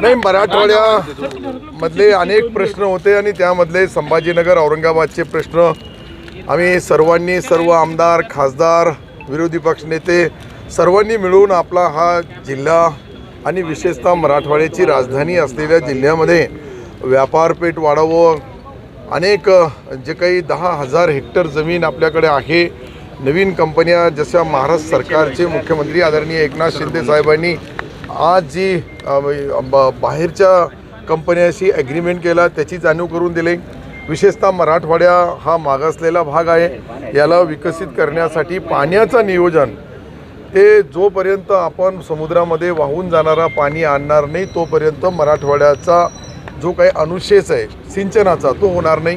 नाही मराठवाड्या मधले अनेक प्रश्न होते आणि त्यामधले संभाजीनगर औरंगाबादचे प्रश्न. आम्ही सर्वांनी सर्व आमदार खासदार विरोधी पक्ष नेते सर्वांनी मिळून आपला हा जिल्हा आणि विशेषतः मराठवाड्याची राजधानी असलेल्या जिल्ह्यामध्ये व्यापारपेठ वाढावं. अनेक जे काही दहा हजार हेक्टर जमीन आपल्याकडे आहे नवीन कंपन्या जशा महाराष्ट्र सरकारचे मुख्यमंत्री आदरणीय एकनाथ शिंदे साहेबांनी आज जी ब- बाहेरच्या कंपन्याशी ॲग्रीमेंट केला त्याची जाणीव करून दिली. विशेषतः मराठवाड्या हा मागासलेला भाग आहे. याला विकसित करण्यासाठी पाण्याचं नियोजन. ते जोपर्यंत आपण समुद्रामध्ये वाहून जाणारा पाणी आणणार नाही तोपर्यंत मराठवाड्याचा जो काही अनुशेष आहे सिंचनाचा तो होणार नाही.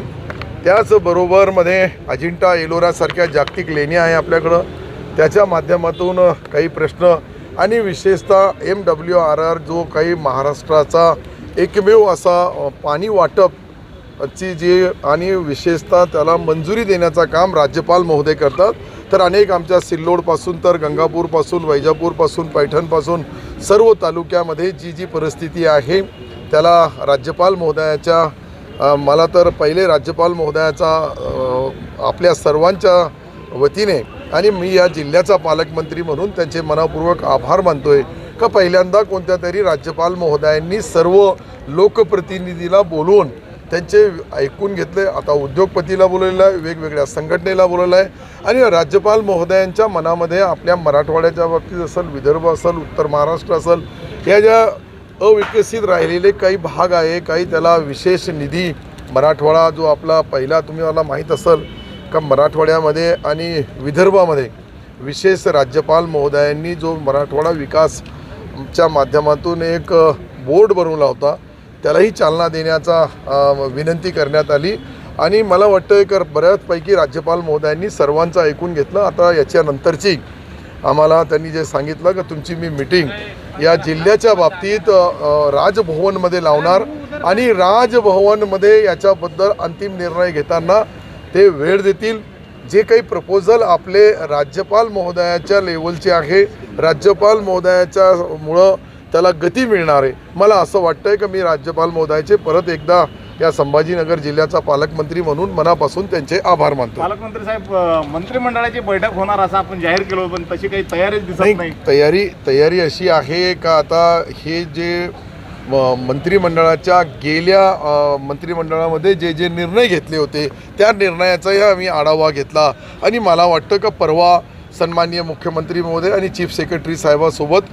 त्याचबरोबरमध्ये अजिंठा एलोरासारख्या जागतिक लेणी आहे आपल्याकडं. त्याच्या माध्यमातून काही प्रश्न आणि विशेषतः एम डब्ल्यू आर आर जो काही महाराष्ट्राचा एकमेव असा पाणी वाटप ची जी आणि विशेषतः त्याला मंजुरी देण्याचं काम राज्यपाल महोदय करतात. तर अनेक आमच्या सिल्लोडपासून तर गंगापूरपासून वैजापूरपासून पैठणपासून सर्व तालुक्यामध्ये जी जी परिस्थिती आहे त्याला राज्यपाल महोदयाच्या मला तर पहिले राज्यपाल महोदयाचा आपल्या सर्वांच्या वतीने आणि मी या जिल्ह्याचा पालकमंत्री म्हणून त्यांचे मनापूर्वक आभार मानतोय का पहिल्यांदा कोणत्या तरी राज्यपाल महोदयांनी सर्व लोकप्रतिनिधीला बोलवून त्यांचे ऐकून घेतले. आता उद्योगपतीला बोलवलेलं आहे वेगवेगळ्या संघटनेला बोलवलं आहे आणि राज्यपाल महोदयांच्या मनामध्ये आपल्या मराठवाड्याच्या बाबतीत असेल विदर्भ असेल उत्तर महाराष्ट्र असेल या ज्या अविकसित राहिलेले काही भाग आहे काही त्याला विशेष निधी मराठवाडा जो आपला पहिला तुम्ही मला माहीत असेल का मराठवाड्यामध्ये आणि विदर्भामध्ये विशेष राज्यपाल महोदयांनी जो मराठवाडा विकासच्या माध्यमातून एक बोर्ड बनवला होता त्यालाही चालना देण्याचा विनंती करण्यात आली. आणि मला वाटतं कर बऱ्याचपैकी राज्यपाल महोदयांनी सर्वांचं ऐकून घेतलं. आता याच्यानंतरची आम्हाला त्यांनी जे सांगितलं का तुमची मी मिटिंग या जिल्ह्याच्या बाबतीत राजभवनमध्ये लावणार आणि राजभवनमध्ये याच्याबद्दल अंतिम निर्णय घेताना ते वेळ देतील. जे काही प्रपोजल आपले राज्यपाल महोदयाच्या लेवलचे आहे राज्यपाल महोदयाच्या मुळं त्याला गती मिळणार आहे. मला असं वाटतंय की मी राज्यपाल महोदयाचे परत एकदा या संभाजीनगर जिल्ह्याचा पालकमंत्री म्हणून मनापासून त्यांचे आभार मानतो. पालकमंत्री साहेब मंत्रिमंडळाची बैठक होणार असं आपण जाहीर केलं होतं, पण तशी काही तयारीच दिसत नाही तयारी तयारी अशी आहे का आता हे जे मंत्रिमंडळाच्या गेल्या मंत्रिमंडळामध्ये जे जे निर्णय घेतले होते त्या निर्णयाचाही आम्ही आढावा घेतला. आणि मला वाटतं का परवा सन्माननीय मुख्यमंत्री महोदय आणि चीफ सेक्रेटरी साहेबासोबत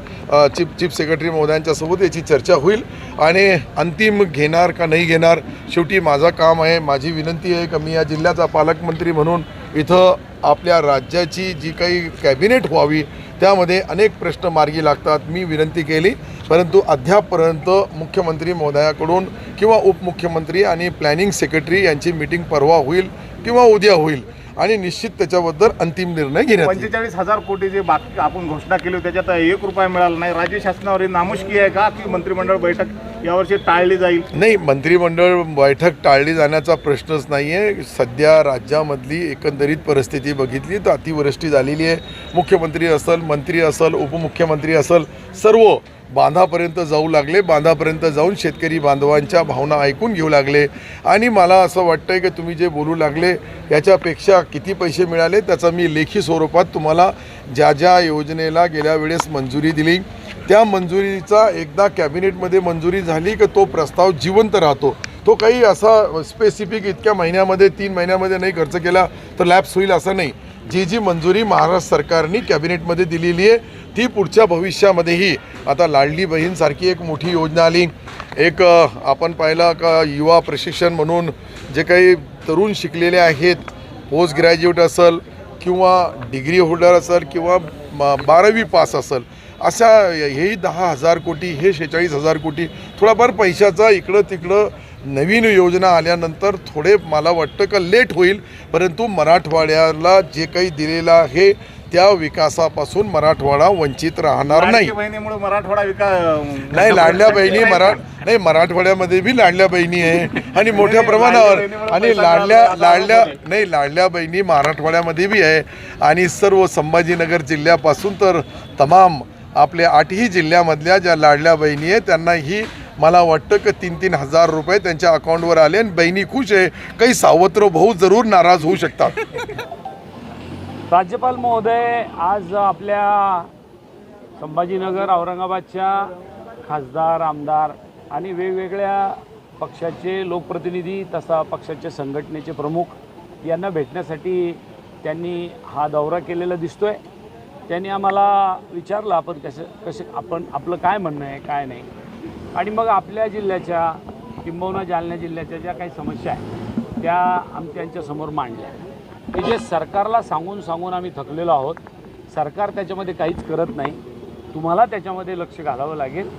चीफ चीफ सेक्रेटरी महोदयांच्यासोबत याची चर्चा होईल. आणि अंतिम घेणार का नाही घेणार शेवटी माझं काम आहे. माझी विनंती आहे का मी या जिल्ह्याचा पालकमंत्री म्हणून इथं आपल्या राज्याची जी काही कॅबिनेट व्हावी त्यामध्ये अनेक प्रश्न मार्गी लागतात मी विनंती केली. परंतु अद्यापपर्यंत मुख्यमंत्री महोदयाकडून किंवा उपमुख्यमंत्री आणि प्लॅनिंग सेक्रेटरी यांची मीटिंग परवा होईल किंवा उद्या होईल आणि निश्चित त्याच्याबद्दल अंतिम निर्णय घेण्यात येईल. पंचेचाळीस हजार कोटी जे बाकी आपण घोषणा केली होती त्याच्यात एक रुपया मिळाला नाही. राज्य शासनावर नामुष्की आहे का? की मंत्रिमंडळ बैठक यावर्षी टाळली जाईल. नाही मंत्रिमंडळ बैठक टाळली जाण्याचा प्रश्नच नाही आहे सध्या राज्यामधली एकंदरीत परिस्थिती बघितली तर अतिवृष्टी झालेली आहे. मुख्यमंत्री असेल मंत्री असेल उपमुख्यमंत्री असेल सर्व बांधापर्यंत जाऊ लागले. बांधापर्यंत जाऊन शेतकरी बांधवांच्या भावना ऐकून घेऊ लागले. आणि मला असं वाटतंय की तुम्ही जे बोलू लागले याच्यापेक्षा किती पैसे मिळाले त्याचा मी लेखी स्वरूपात तुम्हाला ज्या ज्या योजनेला गेल्या वेळेस मंजुरी दिली. त्या मंजुरीचा एकदा कॅबिनेटमध्ये मंजुरी झाली की तो प्रस्ताव जिवंत राहतो. तो काही असा स्पेसिफिक इतक्या महिन्यामध्ये तीन महिन्यामध्ये नाही खर्च केला तर लॅप्स होईल असं नाही. जी जी मंजुरी महाराष्ट्र सरकारने कॅबिनेटमध्ये दिलेली आहे ती पुढच्या भविष्यामध्येही. आता लाडली बहीणसारखी एक मोठी योजना आली. एक आपण पाहिलं का युवा प्रशिक्षण म्हणून जे काही तरुण शिकलेले आहेत पोस्ट ग्रॅज्युएट असेल किंवा डिग्री होल्डर असेल किंवा बारावी पास असेल अशा हेही दहा हजार कोटी हे शेहेचाळीस हजार कोटी थोडाफार पैशाचा इकडं तिकडं नवीन योजना आल्यानंतर थोडे मला वाटतं का लेट होईल. परंतु मराठवाड्याला जे काही दिलेलं आहे त्या विकासापासून मराठवाडा वंचित राहणार नाही. मराठवाडा विकास नाही लाडल्या बहिणी मरा नाही. मराठवाड्यामध्ये बी लाडल्या बहिणी आहे. आणि मोठ्या प्रमाणावर आणि लाडल्या लाडल्या नाही लाडल्या बहिणी मराठवाड्यामध्ये बी आहे. आणि सर्व संभाजीनगर जिल्ह्यापासून तर तमाम आपल्या आठही जिल्ह्यामधल्या ज्या लाडल्या बहिणी आहेत त्यांना ही मला वाटतं की तीन तीन हजार रुपये त्यांच्या अकाउंटवर आले आणि बहिणी खुश आहे. काही सावत्र भाऊ जरूर नाराज होऊ शकतात. राज्यपाल महोदय आज आपल्या संभाजीनगर औरंगाबादच्या खासदार आमदार आणि वेगवेगळ्या पक्षाचे लोकप्रतिनिधी तसा पक्षाच्या संघटनेचे प्रमुख यांना भेटण्यासाठी त्यांनी हा दौरा केलेला दिसतो आहे त्यांनी आम्हाला विचारलं आपण कसं कसे आपण आपलं काय म्हणणं आहे काय नाही? आणि मग आपल्या जिल्ह्याच्या किंबहुना जालना जिल्ह्याच्या ज्या काही समस्या आहेत त्या आम्ही त्यांच्यासमोर मांडल्या. की जे सरकारला सांगून सांगून आम्ही थकलेलो आहोत सरकार त्याच्यामध्ये काहीच करत नाही. तुम्हाला त्याच्यामध्ये लक्ष घालावं लागेल.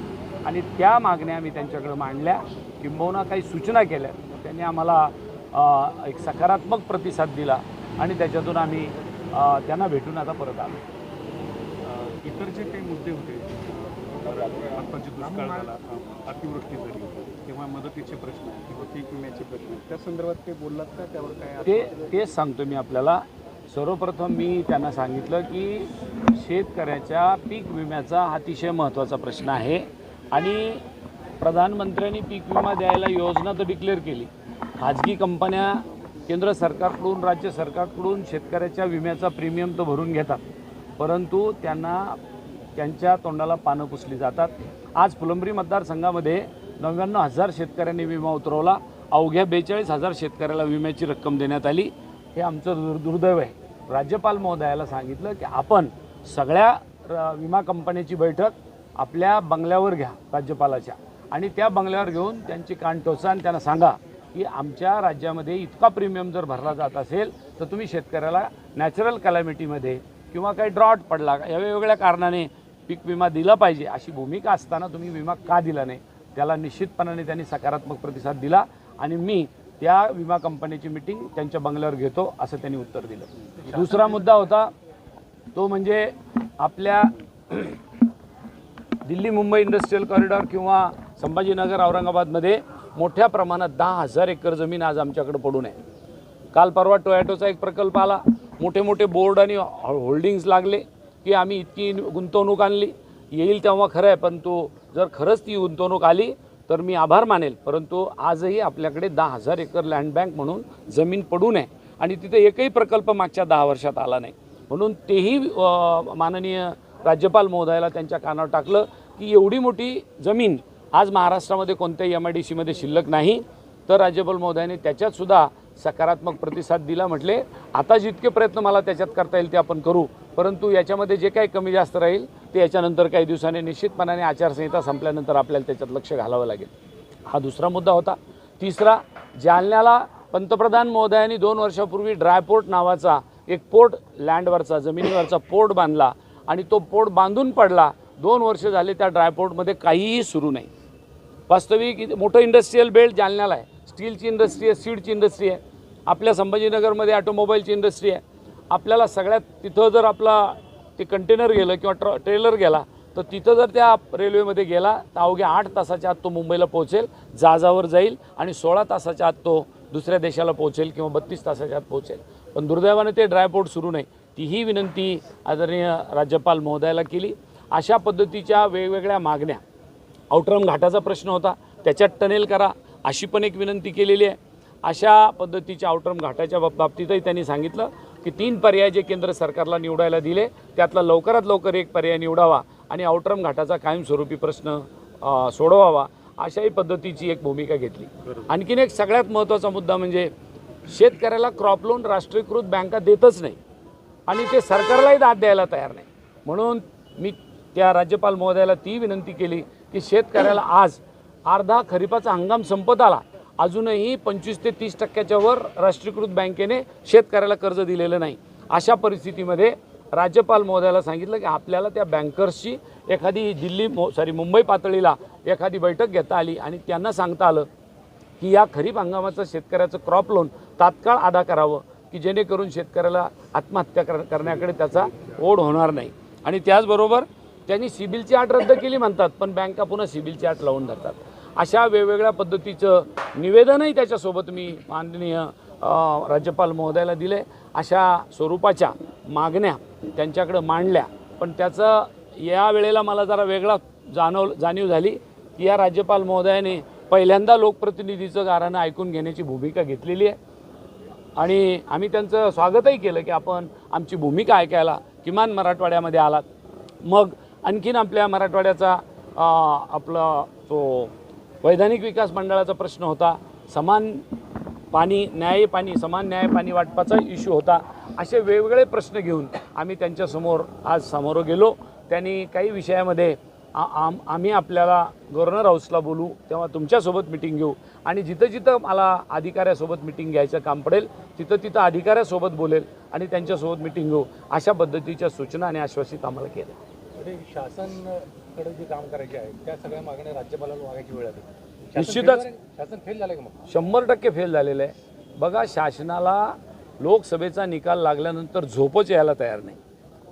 आणि त्या मागण्या आम्ही त्यांच्याकडे मांडल्या. किंबहुना काही सूचना केल्या. त्यांनी आम्हाला एक सकारात्मक प्रतिसाद दिला. आणि त्याच्यातून आम्ही त्यांना भेटून आता परत आलो. इतर जे काही मुद्दे होते आत्ताचे दुष्काळ झाला अतिवृष्टी झाली किंवा मदतीचे प्रश्न किंवा पीक विम्याचे प्रश्न त्या संदर्भात काही बोललात का? त्यावर काय ते तेच सांगतो मी आपल्याला. सर्वप्रथम मी त्यांना सांगितलं की शेतकऱ्याच्या पीक विम्याचा अतिशय महत्त्वाचा प्रश्न आहे. आणि प्रधानमंत्र्यांनी पीक विमा द्यायला योजना तर डिक्लेअर केली. खाजगी कंपन्या केंद्र सरकारकडून राज्य सरकारकडून शेतकऱ्याच्या विम्याचा प्रीमियम तर भरून घेतात. परंतु त्यांना त्यांच्या तोंडाला पानं पुसली जातात. आज फुलंब्री मतदारसंघामध्ये नव्याण्णव हजार शेतकऱ्यांनी विमा उतरवला. अवघ्या बेचाळीस हजार शेतकऱ्याला विम्याची रक्कम देण्यात आली. हे आमचं दुर् दुर्दैव आहे. राज्यपाल महोदयाला सांगितलं की आपण सगळ्या र- विमा कंपन्याची बैठक आपल्या बंगल्यावर घ्या राज्यपालाच्या. आणि त्या बंगल्यावर घेऊन त्यांची कान टोचा आणि त्यांना सांगा की आमच्या राज्यामध्ये इतका प्रीमियम जर भरला जात असेल तर तुम्ही शेतकऱ्याला नॅचरल कॅलॅमिटीमध्ये किंवा काही ड्रॉट पडला या वेगवेगळ्या कारणाने पीक विमा दिला पाहिजे. अशी भूमिका असताना तुम्ही विमा का दिला नाही? त्याला निश्चितपणाने त्यांनी सकारात्मक प्रतिसाद दिला आणि मी त्या विमा कंपनीची मिटिंग त्यांच्या बंगल्यावर घेतो असं त्यांनी उत्तर दिलं. दुसरा मुद्दा होता तो म्हणजे आपल्या दिल्ली मुंबई इंडस्ट्रीयल कॉरिडॉर किंवा संभाजीनगर औरंगाबादमध्ये मोठ्या प्रमाणात दहा हजार एकर जमीन आज आमच्याकडे पडून आहे. काल परवा टोयॅटोचा एक प्रकल्प आला. मोठे मोठे बोर्ड आणि होल्डिंग्स लागले की आम्ही इतकी गुंतवणूक आणली. येईल तेव्हा खरं आहे पण तो जर खरंच ती गुंतवणूक आली तर मी आभार मानेल. परंतु आजही आपल्याकडे दहा हजार एकर लँड बँक म्हणून जमीन पडून आहे आणि तिथे एकही प्रकल्प मागच्या दहा वर्षात आला नाही. म्हणून तेही माननीय राज्यपाल महोदयाला त्यांच्या कानावर टाकलं की एवढी मोठी जमीन आज महाराष्ट्रामध्ये कोणत्याही एम आय डी सीमध्ये शिल्लक नाही. तर राज्यपाल महोदयाने त्याच्यातसुद्धा सकारात्मक प्रतिसाद दिला म्हटले. आता जितके प्रयत्न मला त्याच्यात करता येईल ते आपण करू. परंतु याच्यामध्ये जे काही कमी जास्त राहील ते याच्यानंतर काही दिवसांनी निश्चितपणाने आचारसंहिता संपल्यानंतर आपल्याला त्याच्यात लक्ष घालावं लागेल. हा दुसरा मुद्दा होता. तिसरा जालन्याला पंतप्रधान महोदयांनी दोन वर्षापूर्वी ड्रायपोर्ट नावाचा एक पोर्ट लँडवरचा जमिनीवरचा पोर्ट बांधला आणि तो पोर्ट बांधून पडला. दोन वर्ष झाले त्या ड्रायपोर्टमध्ये काहीही सुरू नाही. वास्तविक इथे मोठं इंडस्ट्रीयल बेल्ट जालन्याला आहे. स्टीलची इंडस्ट्री आहे सीडची इंडस्ट्री आहे आपल्या संभाजीनगरमध्ये ऑटोमोबाईलची इंडस्ट्री आहे. आपल्याला सगळ्यात तिथं जर आपला ते कंटेनर गेलं किंवा ट्र ट्रेलर गेला तर तिथं जर त्या रेल्वेमध्ये गेला तर अवघ्या आठ तासाच्या आत तो मुंबईला पोहोचेल जहाजावर जाईल आणि सोळा तासाच्या आत तो दुसऱ्या देशाला पोहोचेल किंवा बत्तीस तासाच्या आत पोहोचेल. पण दुर्दैवाने ते ड्रायपोर्ट सुरू नाही. तीही विनंती आदरणीय राज्यपाल महोदयाला केली. अशा पद्धतीच्या वेगवेगळ्या मागण्या आउटरम घाटाचा प्रश्न होता. त्याच्यात टनेल करा. अशी पण एक विनंती केलेली आहे. अशा पद्धतीच्या औटरम घाटाच्या बाब- बाबतीतही त्यांनी सांगितलं की तीन पर्याय जे केंद्र सरकारला निवडायला दिले त्यातला लवकरात लवकर एक पर्याय निवडावा आणि औटरम घाटाचा कायमस्वरूपी प्रश्न सोडवावा अशाही पद्धतीची एक भूमिका घेतली. आणखीन एक सगळ्यात महत्त्वाचा मुद्दा म्हणजे शेतकऱ्याला क्रॉप लोन राष्ट्रीयकृत बँका देतच नाही आणि ते सरकारलाही दाद द्यायला तयार नाही. म्हणून मी त्या राज्यपाल महोदयाला ती विनंती केली की शेतकऱ्याला आज अर्धा खरीपाचा हंगाम संपत आला. अजूनही पंचवीस ते तीस टक्क्याच्या वर राष्ट्रीयकृत बँकेने शेतकऱ्याला कर्ज दिलेलं नाही. अशा परिस्थितीमध्ये राज्यपाल महोदयाला सांगितलं की आपल्याला त्या बँकर्सची एखादी दिल्ली मो सॉरी मुंबई पातळीला एखादी बैठक घेता आली आणि त्यांना सांगता आलं की या खरीप हंगामाचं शेतकऱ्याचं क्रॉप लोन तात्काळ अदा करावं की जेणेकरून शेतकऱ्याला आत्महत्या कर करण्याकडे त्याचा ओढ होणार नाही. आणि त्याचबरोबर त्यांनी सिबिलची अट रद्द केली म्हणतात पण बँका पुन्हा सिबिलची अट लावून धरतात. अशा वेगवेगळ्या पद्धतीचं निवेदनही त्याच्यासोबत मी माननीय राज्यपाल महोदयाला दिले अशा स्वरूपाच्या मागण्या त्यांच्याकडे मांडल्या. पण त्याचं या वेळेला मला जरा वेगळा जाणव जाणीव झाली की या राज्यपाल महोदयाने पहिल्यांदा लोकप्रतिनिधीचं गाऱ्हाणं ऐकून घेण्याची भूमिका घेतलेली आहे. आणि आम्ही त्यांचं स्वागतही केलं की आपण आमची भूमिका ऐकायला किमान मराठवाड्यामध्ये आलात. मग आणखीन आपल्या मराठवाड्याचा आपला तो वैधानिक विकास मंडळाचा प्रश्न होता. समान पाणी न्याय पाणी समान न्याय पाणी वाटपाचा इश्यू होता. असे वेगवेगळे प्रश्न घेऊन आम्ही त्यांच्यासमोर आज समोर गेलो. त्यांनी काही विषयामध्ये आ- आम आम्ही आपल्याला गव्हर्नर हाऊसला बोलू तेव्हा तुमच्यासोबत मिटिंग घेऊ. आणि जिथं जिथं मला अधिकाऱ्यासोबत मिटिंग घ्यायचं काम पडेल तिथं तिथं अधिकाऱ्यासोबत बोलेल आणि त्यांच्यासोबत मिटिंग घेऊ अशा पद्धतीच्या सूचना आणि आश्वासित आम्हाला केल्या. शासन शासनकडे जे काम करायचे आहे त्या सगळ्या मागण्या राज्यपालाला मागायची वेळ आली. निश्चितच. शासन फेल झालं का मग? शंभर टक्के फेल झालेलं आहे. बघा शासनाला लोकसभेचा निकाल लागल्यानंतर झोपच यायला तयार नाही.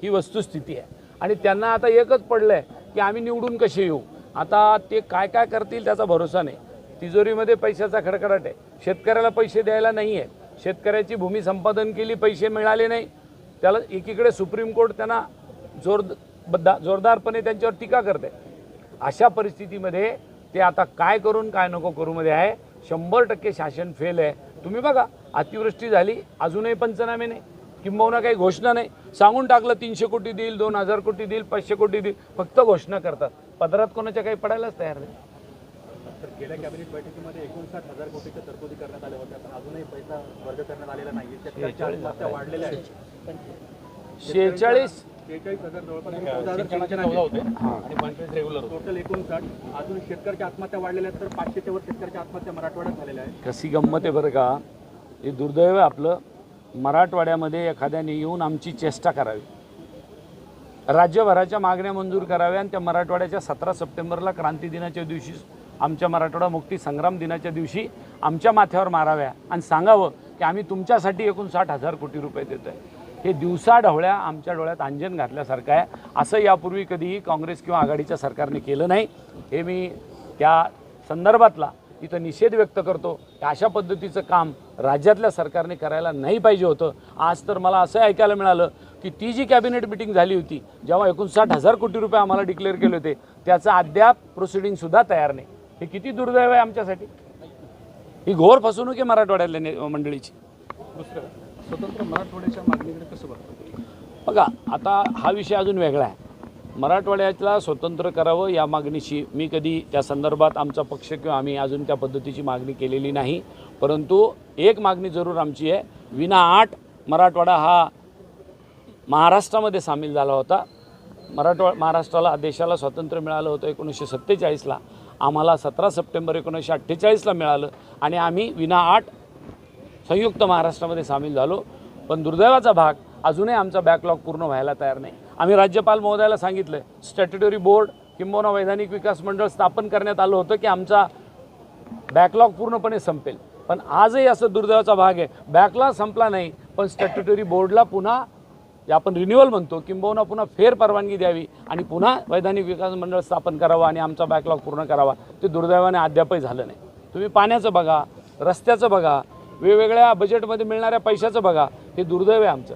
ही वस्तुस्थिती आहे. आणि त्यांना आता एकच पडलं आहे की आम्ही निवडून कसे येऊ? आता ते काय काय करतील त्याचा भरोसा नाही. तिजोरीमध्ये पैशाचा खडखडाट आहे. शेतकऱ्याला पैसे द्यायला नाही आहे शेतकऱ्याची भूमी संपादन केली पैसे मिळाले नाही. त्याला एकीकडे सुप्रीम कोर्ट त्यांना जोर बद्दा जोरदारपणे त्यांच्यावर टीका करते. अशा परिस्थितीमध्ये ते आता काय करून काय नको करूमध्ये आहे. शंभर टक्के शासन फेल आहे. तुम्ही बघा अतिवृष्टी झाली अजूनही पंचनामे नाही. किंबहुना काही घोषणा नाही. सांगून टाकलं तीनशे कोटी देईल दोन हजार कोटी देईल पाचशे कोटी देईल. फक्त घोषणा करतात. पदरात कोणाच्या काही पडायलाच तयार नाही. तर गेल्या कॅबिनेट बैठकीमध्ये एकोणसाठ हजार कोटीच्या तरतुदी करण्यात आल्या होत्या पण अजूनही पैसा वर्ग करण्यात आलेला नाही शेतकऱ्यांच्या आत्महत्या हजार होते. आणि पंचवीस रेग्युलर टोटल एकोणसाठ अजून शेतकऱ्याच्या आत्महत्या वाढलेल्या आहेत तर पाचशेच्या वर शेतकऱ्याच्या आत्महत्या मराठवाड्यात झालेल्या आहेत. कशी गंमत आहे बरं का? हे दुर्दैव आहे आपलं. मराठवाड्यामध्ये एखाद्याने येऊन आमची चेष्टा करावी. राज्यभराच्या मागण्या मंजूर कराव्या आणि त्या मराठवाड्याच्या सतरा सप्टेंबरला क्रांती दिनाच्या दिवशी आमच्या मराठवाडा मुक्ती संग्राम दिनाच्या दिवशी आमच्या माथ्यावर माराव्या. आणि सांगावं की आम्ही तुमच्यासाठी एकूण साठ हजार कोटी रुपये देतो आहे हे दिवसा ढवळ्या आमच्या डोळ्यात अंजन घातल्यासारखं आहे. असं यापूर्वी कधीही काँग्रेस किंवा आघाडीच्या सरकारने केलं नाही. हे मी त्या संदर्भातला इथं निषेध व्यक्त करतो. की अशा पद्धतीचं काम राज्यातल्या सरकारने करायला नाही पाहिजे होतं. आज तर मला असं ऐकायला मिळालं की ती जी कॅबिनेट मिटिंग झाली होती जेव्हा एकोणसाठ हजार कोटी रुपये आम्हाला डिक्लेअर केले होते त्याचं अद्याप प्रोसिडिंगसुद्धा तयार नाही. हे किती दुर्दैव आहे आमच्यासाठी? ही घोर फसवणूक आहे मराठवाड्यातल्या ने- मंडळीची. दुसरं. स्वतंत्र मराठवाड्याच्या मागणीकडे कसं बघतो? बघा आता हा विषय अजून वेगळा आहे. मराठवाड्यातला स्वतंत्र करावं या मागणीशी मी कधी त्या संदर्भात आमचा पक्ष किंवा आम्ही अजून त्या पद्धतीची मागणी केलेली नाही. परंतु एक मागणी जरूर आमची आहे. विना आठ मराठवाडा हा महाराष्ट्रामध्ये सामील झाला होता. मराठवा महाराष्ट्राला देशाला स्वातंत्र्य मिळालं होतं एकोणीसशे सत्तेचाळीसला. आम्हाला सतरा सप्टेंबर एकोणीसशे अठ्ठेचाळीसला मिळालं. आणि आम्ही विना आठ संयुक्त महाराष्ट्रामध्ये सामील झालो. पण दुर्दैवाचा भाग अजूनही आमचा बॅकलॉग पूर्ण व्हायला तयार नाही. आम्ही राज्यपाल महोदयाला सांगितलं आहे स्टॅट्युटरी बोर्ड किंबहुना वैधानिक विकास मंडळ स्थापन करण्यात आलं होतं की आमचा बॅकलॉग पूर्णपणे संपेल. पण आजही असं दुर्दैवाचा भाग आहे. बॅकलॉग संपला नाही पण स्टॅट्युटरी बोर्डला पुन्हा जे आपण रिन्युअल म्हणतो किंबहुना पुन्हा फेर परवानगी द्यावी आणि पुन्हा वैधानिक विकास मंडळ स्थापन करावं आणि आमचा बॅकलॉग पूर्ण करावा. ते दुर्दैवाने अद्यापही झालं नाही. तुम्ही पाण्याचं बघा रस्त्याचं बघा वेगवेगळ्या बजेटमध्ये मिळणाऱ्या पैशाचं बघा हे दुर्दैव आहे आमचं.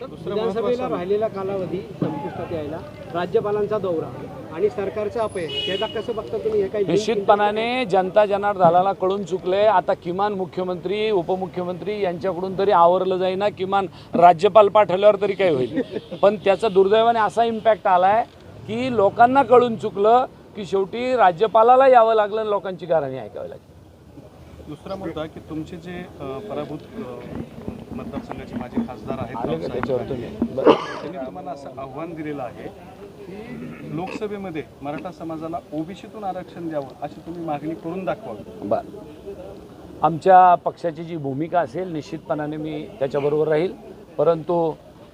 विधानसभेला राहिलेला कालावधी संपुष्टात यायला राज्यपालांचा दौरा आणि सरकारचं अपयश याचा कसं बघता तुम्ही? हे काही निश्चितपणाने जनता जनार्दनाला कळून चुकले आता किमान मुख्यमंत्री उपमुख्यमंत्री यांच्याकडून तरी आवरलं जाईना किमान राज्यपाल पाठवल्यावर तरी काही होईल. पण त्याचा दुर्दैवाने असा इम्पॅक्ट आला आहे की लोकांना कळून चुकलं की शेवटी राज्यपालाला यावं लागलं आणि लोकांची गाराणी ऐकावी लागली. दुसरा मुद्दा की तुमचे जे पराभूत मतदारसंघाचे माजी खासदार आहेत. त्यांनी तुम्हाला असं आव्हान दिलेलं आहे की लोकसभेमध्ये मराठा समाजाला ओबीसीतून आरक्षण द्यावं अशी तुम्ही मागणी करून दाखवा बर. आमच्या पक्षाची जी भूमिका असेल निश्चितपणाने मी त्याच्याबरोबर राहील. परंतु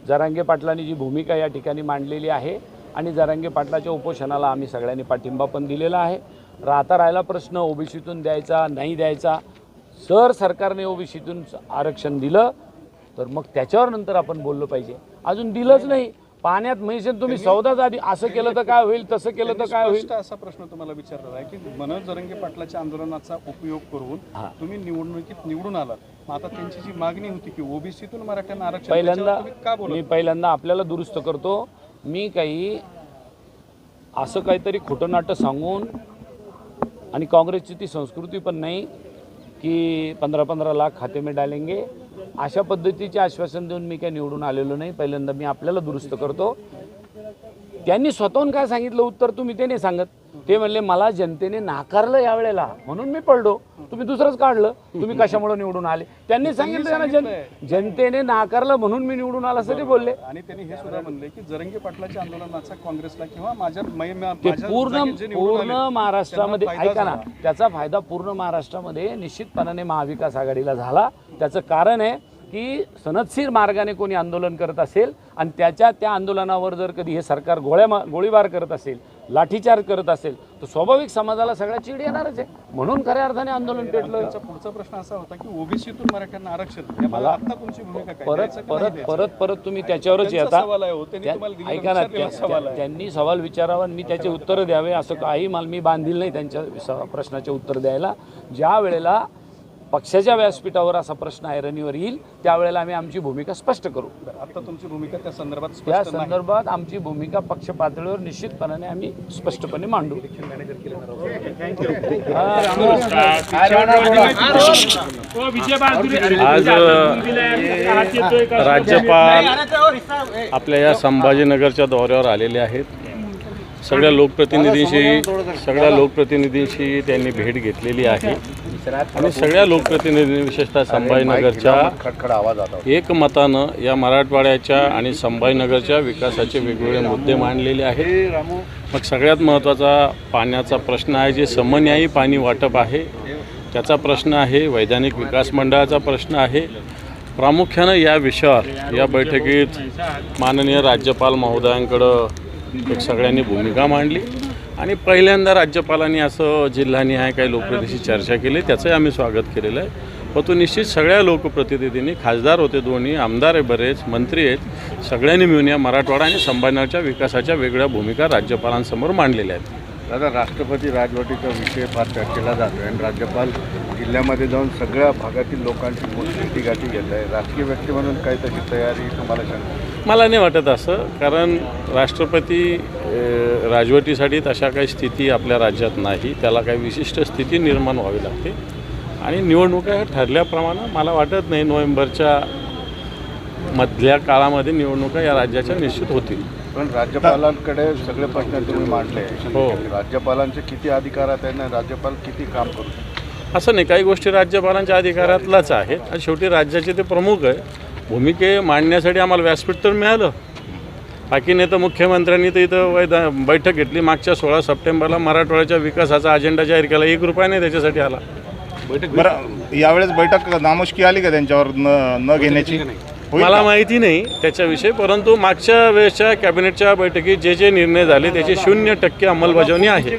जरांगे पाटलांनी जी भूमिका या ठिकाणी मांडलेली आहे आणि जरांगे पाटलाच्या उपोषणाला आम्ही सगळ्यांनी पाठिंबा पण दिलेला आहे. राहता राहिला प्रश्न ओबीसीतून द्यायचा नाही द्यायचा. जर सरकारने ओबीसीतून आरक्षण दिलं तर मग त्याच्यावर नंतर आपण बोललो पाहिजे. अजून दिलंच नाही पाण्यात म्हैसेन तुम्ही सौदाच आधी असं केलं तर काय होईल तसं केलं तर काय होईल? असा प्रश्न तुम्हाला विचारला आहे की मनोज जरंगे पाटलाच्या आंदोलनाचा उपयोग करून हा. तुम्ही निवडणुकीत निवडून आलात. मग आता त्यांची जी मागणी होती की ओबीसीतून मराठ्यांना आरक्षण पहिल्यांदा मी पहिल्यांदा आपल्याला दुरुस्त करतो. मी काही असं काहीतरी खोटं नाटं सांगून आणि काँग्रेसची ती संस्कृती पण नाही की पंधरा पंधरा लाख खाते मी डालेंगे. अशा पद्धतीचे आश्वासन देऊन मी काय निवडून आलेलो नाही. पहिल्यांदा मी आपल्याला दुरुस्त करतो. त्यांनी स्वतःहून काय सांगितलं? उत्तर तुम्ही ते नाही सांगत. ते म्हणले मला जनतेने नाकारलं यावेळेला. म्हणून मी पडलो. तुम्ही दुसरंच काढलं. तुम्ही कशामुळे निवडून आले? त्यांनी सांगितलं त्यांना जन जनतेने नाकारलं म्हणून मी निवडून आला असं ते बोलले. आणि त्यांनी हे सुद्धा म्हणले की जरंगे पाटलाच्या आंदोलनाचा काँग्रेसला किंवा माझ्या ते पूर्ण पूर्ण महाराष्ट्रामध्ये ऐका ना. त्याचा फायदा पूर्ण महाराष्ट्रामध्ये निश्चितपणाने महाविकास आघाडीला झाला. त्याचं कारण आहे की सनदशीर मार्गाने कोणी आंदोलन करत असेल आणि त्याच्या त्या आंदोलनावर जर कधी हे सरकार गोळ्या मा- गोळीबार करत असेल लाठीचार्ज करत असेल तर स्वाभाविक समाजाला सगळ्या चीड येणारच आहे म्हणून खऱ्या अर्थाने आंदोलन पेटलं पुढचा प्रश्न असा होता की ओबीसीतून मराठ्यांना आरक्षण मला आता तुमची भूमिका परत परत? परत परत तुम्ही त्याच्यावरच त्यांचा येता हो. ऐका ना. त्यांनी सवाल विचारावा आणि मी त्याचे उत्तर द्यावे असं काही मला मी बांधील नाही त्यांच्या प्रश्नाचे उत्तर द्यायला ज्या वेळेला पक्षाच्या व्यासपीठावर असा प्रश्न ऐरणीवर येईल त्यावेळेला आम्ही आमची भूमिका स्पष्ट करू. आता तुमची भूमिका त्या संदर्भात त्या स्पष्ट नाही. संदर्भात आमची भूमिका पक्ष पातळीवर निश्चितपणाने आम्ही स्पष्टपणे मांडू. आज राज्यपाल आपल्या या संभाजीनगरच्या दौऱ्यावर आलेले आहेत. सगळ्या लोकप्रतिनिधींशी सगळ्या लोकप्रतिनिधींशी त्यांनी भेट घेतलेली आहे. आणि सगळ्या लोकप्रतिनिधी विशेषतः संभाजीनगरच्या एकमतानं या मराठवाड्याच्या आणि संभाजीनगरच्या विकासाचे वेगवेगळे मुद्दे मांडलेले आहेत. मग सगळ्यात महत्त्वाचा पाण्याचा प्रश्न आहे जे समन्यायी पाणी वाटप आहे त्याचा प्रश्न आहे वैधानिक विकास मंडळाचा प्रश्न आहे. प्रामुख्यानं या विषयावर या बैठकीत माननीय राज्यपाल महोदयांकडं एक सगळ्यांनी भूमिका मांडली. आणि पहिल्यांदा राज्यपालांनी असं जिल्हानिहाय काही लोकप्रतिनिधीशी चर्चा केली त्याचंही आम्ही स्वागत केलेलं आहे. व तो निश्चित सगळ्या लोकप्रतिनिधींनी खासदार होते दोन्ही आमदार आहे बरेच मंत्री आहेत सगळ्यांनी मिळून या मराठवाडा आणि संभाजीनगरच्या विकासाच्या वेगळ्या भूमिका राज्यपालांसमोर मांडलेल्या आहेत. दादा राष्ट्रपती राजवटीचा विषय फार चर्चेला जातो आहे आणि राज्यपाल जिल्ह्यामध्ये जाऊन सगळ्या भागातील लोकांची मोठी भेटीगाठी घेत आहे राजकीय व्यक्ती म्हणून काही तशी तयारी तुम्हाला सांगतो. मला नाही वाटत असं कारण राष्ट्रपती राजवटीसाठी तशा काही स्थिती आपल्या राज्यात नाही. त्याला काही विशिष्ट स्थिती निर्माण व्हावी लागते. आणि निवडणुका ह्या ठरल्याप्रमाणे मला वाटत नाही नोव्हेंबरच्या मधल्या काळामध्ये निवडणुका या राज्याच्या निश्चित होतील. पण राज्यपालांकडे सगळे प्रश्न तुम्ही मांडले. हो. राज्यपालांचे किती अधिकारात आहे ना राज्यपाल किती काम करू असं नाही काही गोष्टी राज्यपालांच्या अधिकारातलाच आहेत. आणि शेवटी राज्याचे ते प्रमुख आहे. भूमिके मांडण्यासाठी आम्हाला व्यासपीठ तर मिळालं. बाकी नाही तर मुख्यमंत्र्यांनी तर इथं वैदा बैठक घेतली. मागच्या सोळा सप्टेंबरला मराठवाड्याच्या विकासाचा अजेंडा जाहीर केला. एक रुपया नाही त्याच्यासाठी आला. बरं यावेळेस बैठक नामुष्की आली का त्यांच्यावर न न घेण्याची? मला का? माहिती नाही त्याच्याविषयी परंतु मागच्या वेळेसच्या कॅबिनेटच्या बैठकीत जे जे निर्णय झाले त्याची शून्य टक्के अंमलबजावणी आहे.